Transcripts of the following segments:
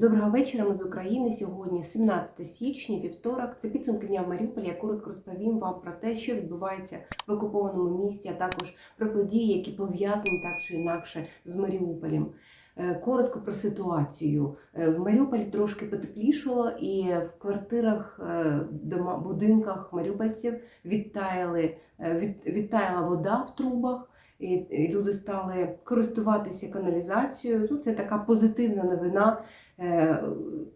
Доброго вечора. Ми з України. Сьогодні 17 січня, вівторок. Це підсумки дня в Маріуполі. Я коротко розповім вам про те, що відбувається в окупованому місті, а також про події, які пов'язані так чи інакше з Маріуполем. Е, Коротко про ситуацію. Е, В Маріуполі трошки потеплішало, і в квартирах, е, дома, будинках маріупольців відтаяли, від, відтаяла вода в трубах. І люди стали користуватися каналізацією. Ну, це така позитивна новина. Е,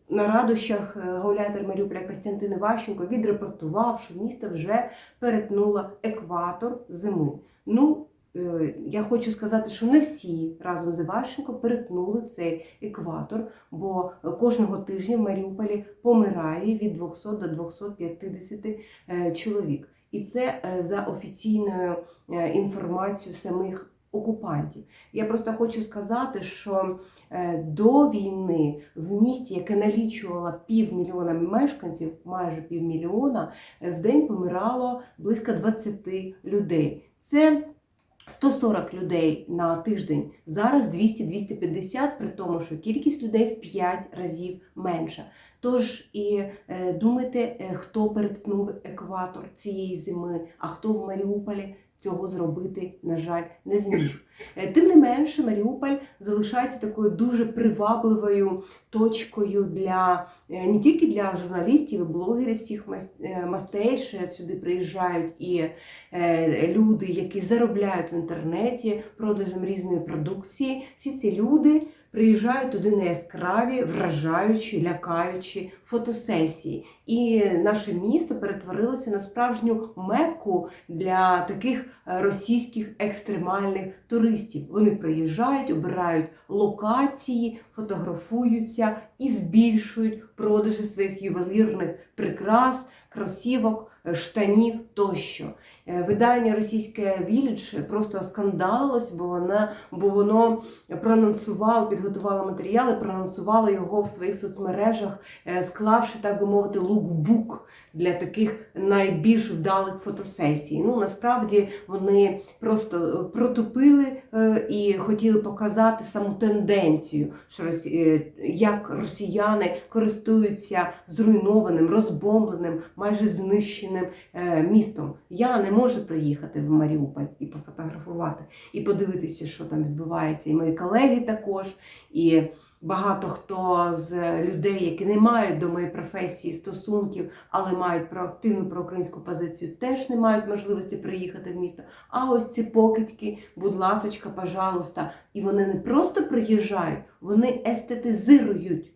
На радощах е, гауляйтер Маріуполя Костянтин Іващенко відрепортував, що місто вже перетнуло екватор зими. Ну, е, я хочу сказати, що не всі разом з Іващенко перетнули цей екватор, бо кожного тижня в Маріуполі помирає від 200 до 250 е, чоловік. І це за офіційною інформацією самих окупантів. Я просто хочу сказати, що е, до війни в місті, яке налічувало півмільйона мешканців, майже півмільйона, е, в день помирало близько 20 людей. Це 140 людей на тиждень, зараз 200-250, при тому, що кількість людей в 5 разів менша. Тож і е, думайте, хто перетнув екватор цієї зими, а хто в Маріуполі цього зробити, на жаль, не зміг. Е, Тим не менше, Маріуполь залишається такою дуже привабливою точкою для е, не тільки для журналістів і блогерів всіх е, мастей, що сюди приїжджають і люди, які заробляють в інтернеті продажем різної продукції. Всі ці люди приїжджають туди на яскраві, вражаючі, лякаючі фотосесії. І наше місто перетворилося на справжню мекку для таких е, російських екстремальних туристів. Вони приїжджають, обирають локації, фотографуються і збільшують продажі своїх ювелірних прикрас, кросівок, е, штанів тощо. Е, Видання російське Village просто скандалилось, бо вона бо воно проанонсувало, підготувало матеріали, проанонсувало його в своїх соцмережах, е, склавши, так би мовити, лукбук для таких найбільш вдалих фотосесій. Ну насправді вони просто е, протупили е, і хотіли показати саму тенденцію, що е, як росіяни користуються зруйнованим, розбомбленим, майже знищеним містом. Я не можу приїхати в Маріуполь і пофотографувати, і подивитися, що там відбувається. І мої колеги також, і багато хто з людей, які не мають до моєї професії стосунків, але мають проактивну проукраїнську позицію, теж не мають можливості приїхати в місто. А ось ці покидьки, будь ласочка, пожалуйста. І вони не просто приїжджають, вони естетизирують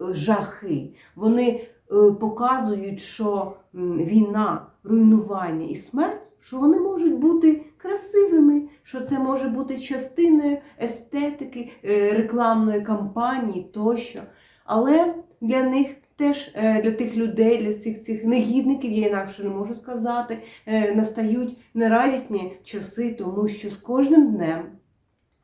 е, жахи. Вони е, показують, що війна, руйнування і смерть, що вони можуть бути красивими, що це може бути частиною естетики, е, рекламної кампанії тощо. Але для них теж е, для тих людей, для цих цих негідників, я інакше не можу сказати, е, настають нерадісні часи, тому що з кожним днем.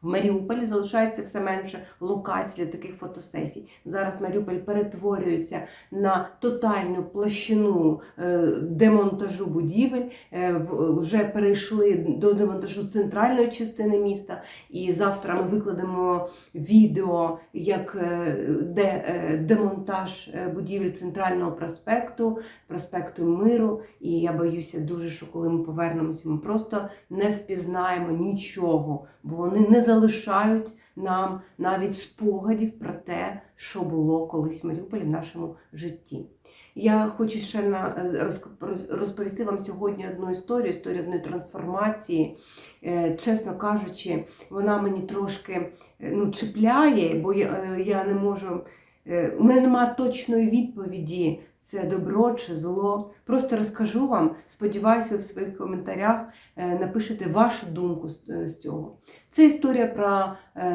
В Маріуполі залишається все менше локацій для таких фотосесій. Зараз Маріуполь перетворюється на тотальну площину е, демонтажу будівель. Е, Вже перейшли до демонтажу центральної частини міста. І завтра ми викладемо відео, як е, де демонтаж будівель центрального проспекту, проспекту Миру. І я боюся дуже, що коли ми повернемося, ми просто не впізнаємо нічого, бо вони не залишають нам навіть спогадів про те, що було колись в Маріуполі в нашому житті. Я хочу ще на розк- розповісти вам сьогодні одну історію, історію одної трансформації. Е, Чесно кажучи, вона мені трошки е, ну, чіпляє, бо е, я не можу. Е, У мене немає точної відповіді, це добро чи зло. Просто розкажу вам, сподіваюся, в своїх коментарях е, напишете вашу думку з, е, цього. Це історія про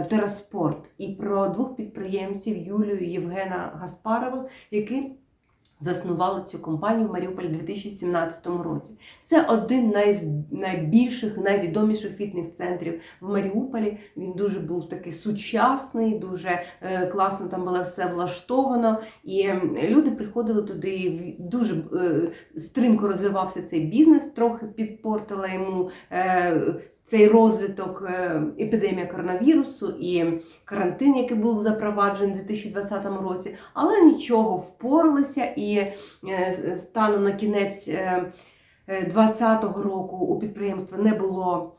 тераспорт і про двох підприємців Юлію і Євгена Гаспарова, які заснували цю компанію в Маріуполі у 2017 році. Це один найз, найбільших, найвідоміших фітнес-центрів в Маріуполі. Він дуже був такий сучасний, дуже е, класно там було все влаштовано. І люди приходили туди, і дуже е, стрімко розвивався цей бізнес, трохи підпортила йому е, цей розвиток е, епідемія коронавірусу і карантин, який був запроваджений у 2020 році, але нічого впоралися і е, станом на кінець 2020 року у підприємства не було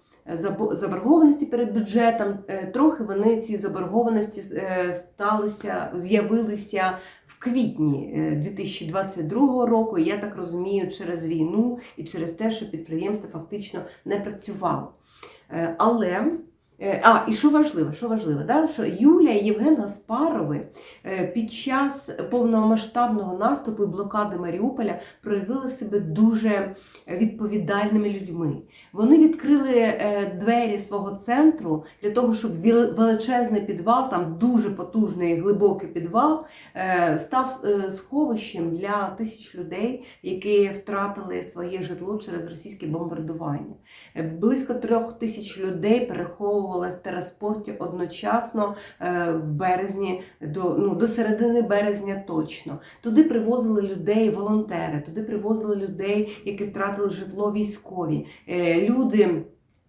заборгованості перед бюджетом. Е, Трохи вони ці заборгованості е, сталися, з'явилися в квітні е, 2022 року. Я так розумію, через війну і через те, що підприємство фактично не працювало. Е, Але а, і що важливо, що важливо, да? що Юлія і Євген Гаспарови е, під час повномасштабного наступу і блокади Маріуполя проявили себе дуже відповідальними людьми. Вони відкрили е, двері свого центру для того, щоб величезний підвал, там дуже потужний глибокий підвал, е, став е, сховищем для тисяч людей, які втратили своє житло через російське бомбардування. Е, Близько трьох тисяч людей переховувалось в тераспорті одночасно е, в березні до, ну, до середини березня точно. Туди привозили людей волонтери, туди привозили людей, які втратили житло військові. Е, Люди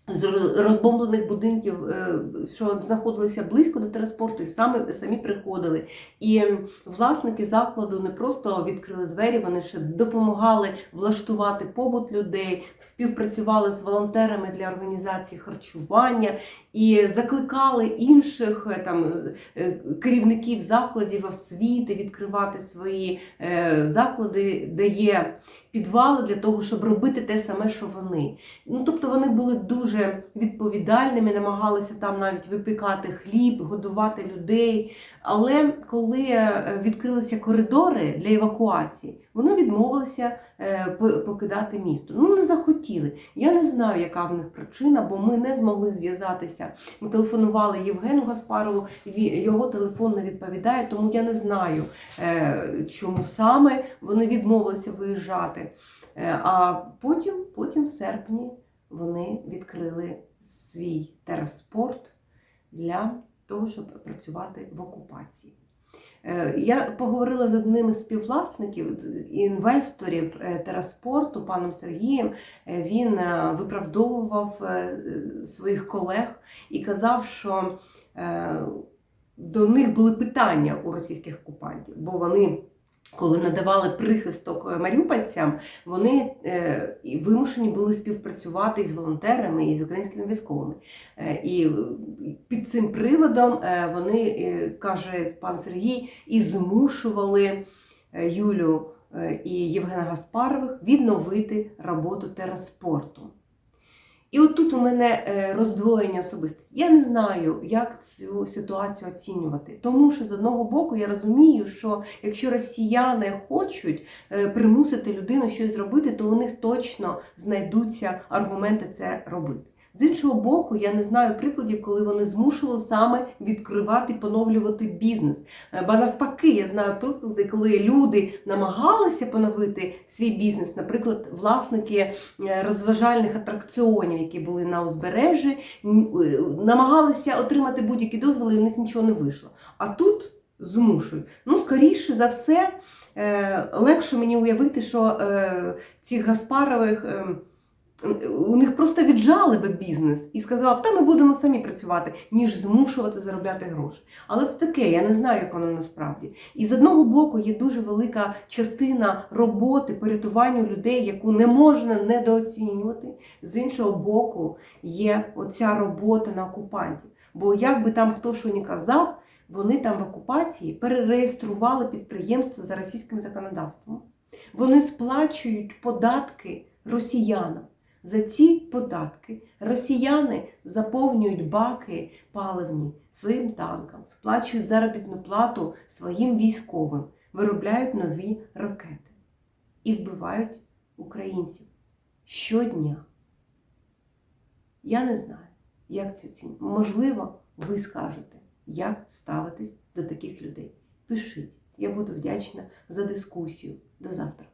з розбомблених будинків, е, що знаходилися близько до тераспорту, і саме самі приходили. І власники закладу не просто відкрили двері, вони ще допомагали влаштувати побут людей, співпрацювали з волонтерами для організації харчування і закликали інших е, там е, керівників закладів освіти відкривати свої е, заклади, де є підвали для того, щоб робити те саме, що вони. Ну тобто вони були дуже відповідальними, намагалися там навіть випікати хліб, годувати людей. Але коли е, відкрилися коридори для евакуації, вони відмовилися е, по- покидати місто. Ну не захотіли. Я не знаю, яка в них причина, бо ми не змогли зв'язатися. Ми телефонували Євгену Гаспарову, його телефон не відповідає, тому я не знаю, е, чому саме вони відмовилися виїжджати. Е, А потім, потім в серпні вони відкрили свій тераспорт для того, щоб працювати в окупації. Е, Я поговорила з одним із співвласників, інвесторів е, тераспорту, паном Сергієм. Е, Він виправдовував своїх колег і казав, що до них були питання у російських окупантів, бо вони. Коли надавали прихисток е, маріупольцям, вони е, вимушені були співпрацювати із волонтерами і з українськими військовими. Е, і під цим приводом вони, каже пан Сергій, і змушували Юлю і Євгена Гаспарових відновити роботу тераспорту. І от тут у мене е, роздвоєння особистості. Я не знаю, як цю ситуацію оцінювати. Тому що з одного боку я розумію, що якщо росіяни хочуть е, примусити людину щось зробити, то у них точно знайдуться аргументи це робити. З іншого боку, я не знаю прикладів, коли вони змушували саме відкривати поновлювати бізнес. Е, Ба навпаки, я знаю приклади, коли люди намагалися поновити свій бізнес, наприклад, власники е, розважальних атракціонів, які були на узбережжі, е, намагалися отримати будь-які дозволи, і у них нічого не вийшло. А тут змушують. Ну, скоріше за все, легше мені уявити, що цих Гаспарових. У них просто віджали би бізнес і сказали, б, та ми будемо самі працювати, ніж змушувати заробляти гроші. Але це таке, я не знаю, як воно насправді. І з одного боку є дуже велика частина роботи по рятуванню людей, яку не можна недооцінювати. З іншого боку, є оця робота на окупантів. Бо як би там хто що не казав, вони там в окупації перереєстрували підприємство за російським законодавством. Вони сплачують податки росіянам. За ці податки росіяни заповнюють баки паливні своїм танкам, сплачують заробітну плату своїм військовим, виробляють нові ракети і вбивають українців щодня. Я не знаю, як цю ціну. Можливо, ви скажете, як ставитись до таких людей. Пишіть. Я буду вдячна за дискусію. До завтра.